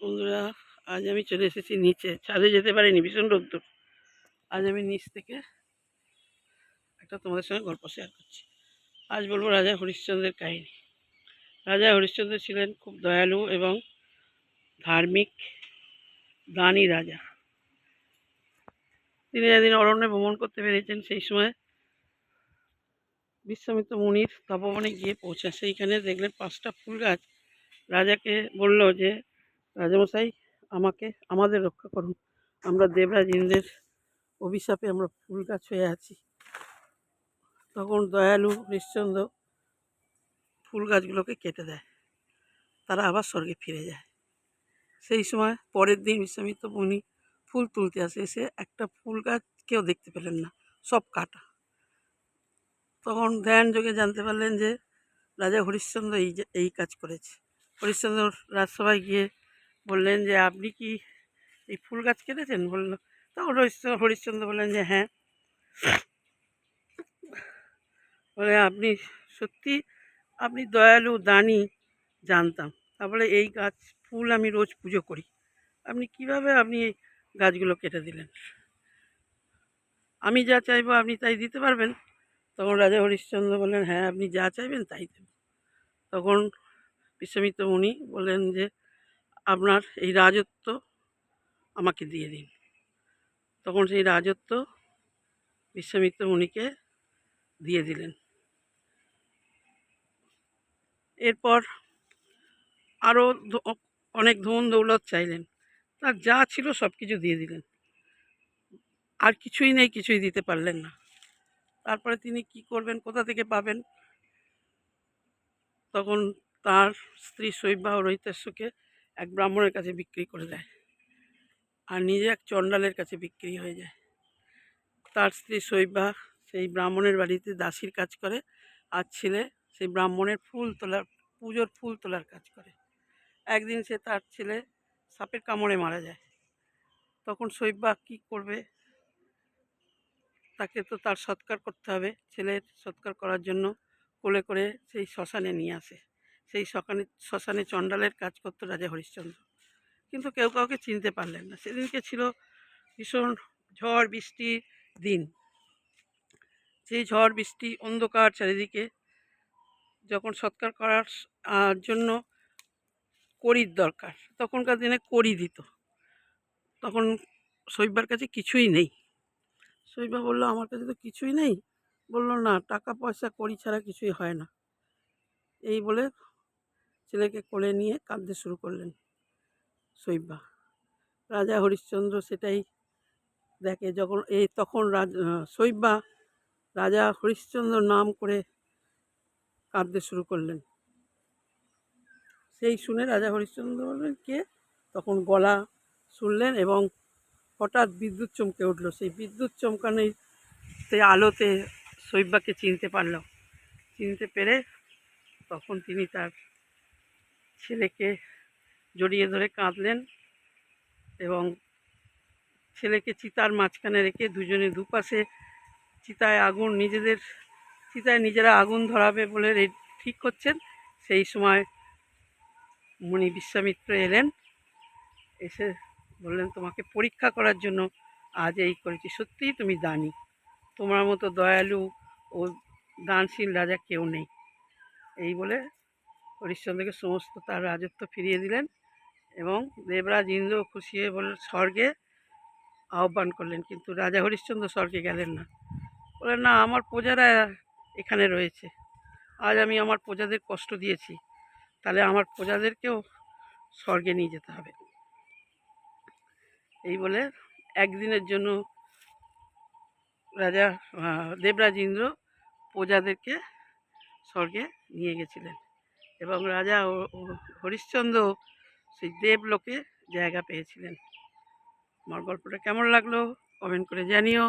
বন্ধুরা, আজ আমি চলে এসেছি নিচে। ছাদে যেতে পারিনি, ভীষণ রোদ্দুর। আজ আমি নিচ থেকে একটা তোমাদের সঙ্গে গল্প শেয়ার করছি। আজ বলব রাজা হরিশ্চন্দ্রের কাহিনী। রাজা হরিশ্চন্দ্র ছিলেন খুব দয়ালু এবং ধার্মিক, দানী রাজা। তিনি যেদিন অরণ্যে ভ্রমণ করতে পেরেছেন, সেই সময় বিশ্বামিত্র মুনির তপবনে গিয়ে পৌঁছান সেইখানে দেখলেন পাঁচটা ফুল গাছ রাজাকে বলল যে রাজামশাই, আমাকে, আমাদের রক্ষা করুন। আমরা দেবরাজ ইন্দ্রের অভিশাপে আমরা ফুল গাছ হয়ে আছি। তখন দয়ালু হরিশ্চন্দ্র ফুল গাছগুলোকে কেটে দেয়। তারা আবার স্বর্গে ফিরে যায়। সেই সময় পরের দিন বিশ্বামিত্র মুনি ফুল তুলতে আসে। এসে একটা ফুল গাছ কেউ দেখতে পেলেন না, সব কাটা। তখন ধ্যান যোগে জানতে পারলেন যে রাজা হরিশ্চন্দ্র এই এই কাজ করেছে। হরিশ্চন্দ্র রাজসভায় গিয়ে বললেন যে, আপনি কি এই ফুল গাছ কেটেছেন? বলল তখন হরিশ্চন্দ্র হরিশ্চন্দ্র বললেন যে হ্যাঁ। বলে, আপনি সত্যি, আপনি দয়ালু, দানি, জানতাম। তারপরে এই গাছ, ফুল আমি রোজ পুজো করি। আপনি কীভাবে আপনি এই গাছগুলো কেটে দিলেন? আমি যা চাইব আপনি তাই দিতে পারবেন। তখন রাজা হরিশ্চন্দ্র বললেন হ্যাঁ আপনি যা চাইবেন তাই দেব। তখন বিশ্বমিত্র মুনি বললেন যে আপনার এই রাজত্ব আমাকে দিয়ে দিন। তখন সেই রাজত্ব বিশ্বামিত্র মুনিকে দিয়ে দিলেন। এরপর আরও অনেক ধন দৌলত চাইলেন। তার যা ছিল সব কিছু দিয়ে দিলেন। আর কিছুই নেই, কিছুই দিতে পারলেন না। তারপরে তিনি কি করবেন, কোথা থেকে পাবেন? তখন তার স্ত্রী শৈবা ও রহিতাশ্বকে এক ব্রাহ্মণের কাছে বিক্রি করে দেয় আর নিজে এক চণ্ডালের কাছে বিক্রি হয়ে যায়। তার স্ত্রী শৈবা সেই ব্রাহ্মণের বাড়িতে দাসীর কাজ করে আর ছেলে সেই ব্রাহ্মণের ফুল তোলার, পুজোর ফুল তোলার কাজ করে। একদিন সে তার ছেলে সাপের কামড়ে মারা যায়। তখন শৈবা কী করবে? তাকে তো তার সৎকার করতে হবে। ছেলের সৎকার করার জন্য কোলে করে সেই শ্মশানে নিয়ে আসে। সেই শ্মশানে শ্মশানে চণ্ডালের কাজ করতো রাজা হরিশ্চন্দ্র। কিন্তু কেউ কাউকে চিনতে পারলেন না। সেদিনকে ছিল ভীষণ ঝড় বৃষ্টির দিন। সেই ঝড় বৃষ্টি, অন্ধকার চারিদিকে যখন সৎকার করার জন্য কড়ির দরকার, তখনকার দিনে কড়ি দিত। তখন শৈবার কাছে কিছুই নেই। শৈবা বলল, আমার কাছে তো কিছুই নেই। বলল, না টাকা পয়সা কড়ি ছাড়া কিছুই হয় না। এই বলে ছেলেকে কোলে নিয়ে কাঁদতে শুরু করলেন শৈবা। রাজা হরিশ্চন্দ্র সেটাই দেখে যখন এই তখন রাজ আহ, শৈবা রাজা হরিশ্চন্দ্র নাম করে কাঁদতে শুরু করলেন। সেই শুনে রাজা হরিশ্চন্দ্র বললেন কে তখন গলা শুনলেন এবং হঠাৎ বিদ্যুৎ চমকে উঠল। সেই বিদ্যুৎ চমকানোর সেই আলোতে শৈবাকে চিনতে পারল। চিনতে পেরে তখন তিনি তার ছেলেকে জড়িয়ে ধরে কাঁদলেন এবং ছেলেকে চিতার মাঝখানে রেখে দুজনে দুপাশে চিতায় আগুন নিজেদের, চিতায় নিজেরা আগুন ধরাবে বলে ঠিক করছেন। সেই সময় মণি বিশ্বামিত্র এলেন, এসে বললেন, তোমাকে পরীক্ষা করার জন্য আজ এই করেছি। সত্যিই তুমি দানি। তোমার মতো দয়ালু ও দানশীল রাজা কেউ নেই। এই বলে হরিশ্চন্দ্রকে সমস্ত তার রাজত্ব ফিরিয়ে দিলেন এবং দেবরাজ ইন্দ্র খুশি হয়ে বললেন, স্বর্গে আহ্বান করলেন। কিন্তু রাজা হরিশ্চন্দ্র স্বর্গে গেলেন না। বললেন, না, আমার প্রজারা এখানে রয়েছে। আজ আমি আমার প্রজাদের কষ্ট দিয়েছি। তাহলে আমার প্রজাদেরকেও স্বর্গে নিয়ে যেতে হবে। এই বলে একদিনের জন্য রাজা দেবরাজ ইন্দ্র প্রজাদেরকে স্বর্গে নিয়ে গেছিলেন। এবং রাজা হরিশ্চন্দ্র সেই দেবলোকে জায়গা পেয়েছিলেন। আমার গল্পটা কেমন লাগল কমেন্ট করে জানিও।